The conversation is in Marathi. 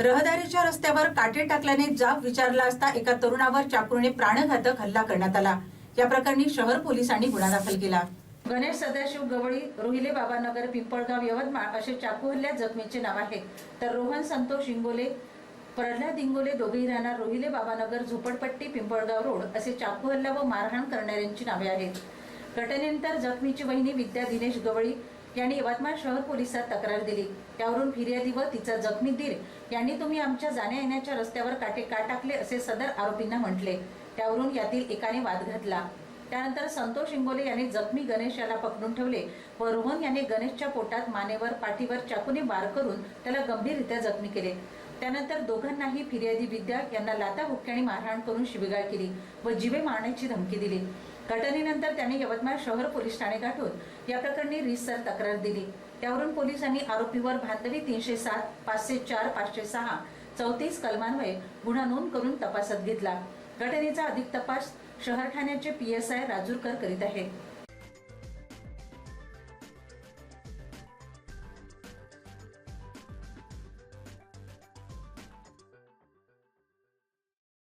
रहदारीच्या रस्त्यावर काटे टाकल्याने जाब विचारला असता एका तरुणावर चाकूने प्राणघातक हल्ला करण्यात आला. या प्रकरणी शहर पोलिसांनी गुन्हा दाखल केला. गणेश सदाशिव गवळी रोहिले बाबानगर पिंपळगाव यवतमाळ असे चाकू हल्ल्यात जखमीचे नाव आहे. तर रोहन संतोष इंगोले प्रल्हाद इंगोले दोघेही राहणार रोहिले बाबानगर झोपडपट्टी पिंपळगाव रोड असे चाकू हल्ला व मारहाण करणाऱ्यांची नावे आहेत. घटनेनंतर जखमीची वहिनी विद्या दिनेश गवळी यांनी यवतमाळ शहर पोलिसात तक्रार दिली. त्यावरून फिर्यादी व तिचा जखमी दीर यांनी तुम्ही आमच्या जाण्या येण्याच्या रस्त्यावर काटे का टाकले असे सदर आरोपींना म्हटले. त्यावरून यातील एकाने वाद घातला. त्यानंतर संतोष इंगोले यांनी जखमी गणेश याला पकडून ठेवले व रोहन याने गणेशच्या पोटात मानेवर पाठीवर चाकूने वार करून त्याला गंभीररित्या जखमी केले. त्यानंतर दोघांनाही फिर्यादी विद्या यांना लाता हुक्क्याने मारहाण करून शिबिगाळ केली व जिवे मारण्याची धमकी दिली. घटनेनंतर त्याने यवतमाळ शहर पोलीस ठाणे गाठून या प्रकरणी रितसर तक्रार दिली. त्यावरून पोलिसांनी आरोपीवर भांदवी तीनशे सात पाचशे चार पाचशे सहा चौतीस कलमान्वये गुन्हा नोंद करून तपासात घेतला. घटनेचा अधिक तपास शहर ठाण्याचे पी एस आय राजूरकर करीत आहेत.